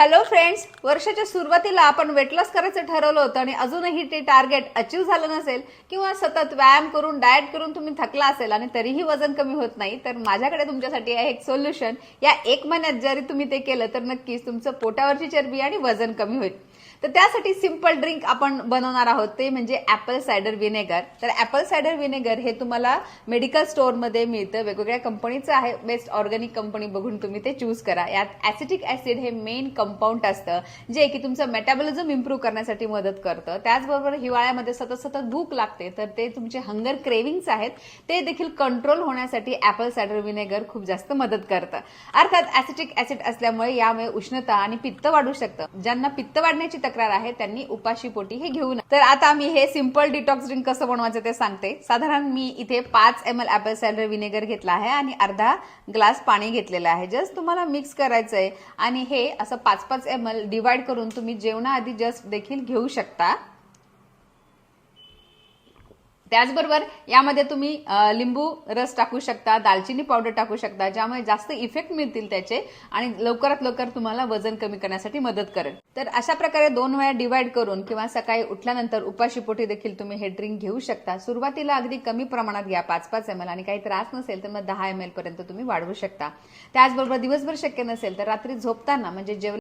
Hello friends वर्षाच्या सुरुवातीला आपण वेट लॉस करायचं ठरवलं होतं आणि अजूनही ते टार्गेट अचीव झालं नसेल किंवा सतत व्यायाम करून डाएट करून तुम्ही थकला असेल आणि तरीही वजन कमी होत नाही तर माझ्याकडे तुमच्यासाठी आहे एक सोल्युशन या एक महिन्यात जरी तुम्ही ते केलं तर नक्कीच तुमचं पोटावरची चरबी आणि वजन कमी होईल. तर त्यासाठी सिंपल ड्रिंक आपण बनवणार आहोत ते म्हणजे ऍपल सायडर विनेगर तर ऍपल सायडर विनेगर हे तुम्हाला मेडिकल स्टोअरमध्ये मिळतं. वेगवेगळ्या कंपनीचं आहे. बेस्ट ऑर्गॅनिक कंपनी बघून तुम्ही ते चूज करा. यात ऍसिटिक ऍसिड हे मेन कंपनी कंपाऊंड असतं जे की तुमचं मेटाबॉलिझम इम्प्रूव्ह करण्यासाठी मदत करतं. त्याचबरोबर हिवाळ्यामध्ये सतत सतत भूक लागते तर ते तुमचे हंगर क्रेविंग्स आहेत ते देखील कंट्रोल होण्यासाठी ऍपल सायडर विनेगर खूप जास्त मदत करतं. अर्थात ऍसिटिक ऍसिड असल्यामुळे यामुळे उष्णता आणि पित्त वाढू शकतं. ज्यांना पित्त वाढण्याची तक्रार आहे त्यांनी उपाशी पोटी हे घेऊ नये तर आता मी हे सिंपल डिटॉक्स ड्रिंक कसं बनवायचं ते सांगते. साधारण मी इथे पाच M L apple cider vinegar घेतला आहे आणि अर्धा ग्लास पाणी घेतलेलं आहे. जस्ट तुम्हाला मिक्स करायचंय आणि हे असं पाच पाच एम एल डिवाइड करून तुम्ही जेवणाआधी जस्ट देखील घेऊ शकता. त्याचबरोबर यामध्ये तुम्ही लिंबू रस टाकू शकता दालचिनी पावडर टाकू शकता ज्यामुळे जास्त इफेक्ट मिळतील त्याचे आणि लवकरात लवकर तुम्हाला वजन कमी करण्यासाठी मदत करेल. तर अशा प्रकारे दोन वेळा डिवाइड करून किंवा सकाळी उठल्यानंतर उपाशीपोटी देखील तुम्ही हे ड्रिंक घेऊ शकता. सुरुवातीला अगदी कमी प्रमाणात घ्या पाच पाच एम एल आणि काही त्रास नसेल तर मग दहा एम एल पर्यंत तुम्ही वाढवू शकता. त्याचबरोबर दिवसभर शक्य नसेल तर रात्री झोपताना म्हणजे जेवण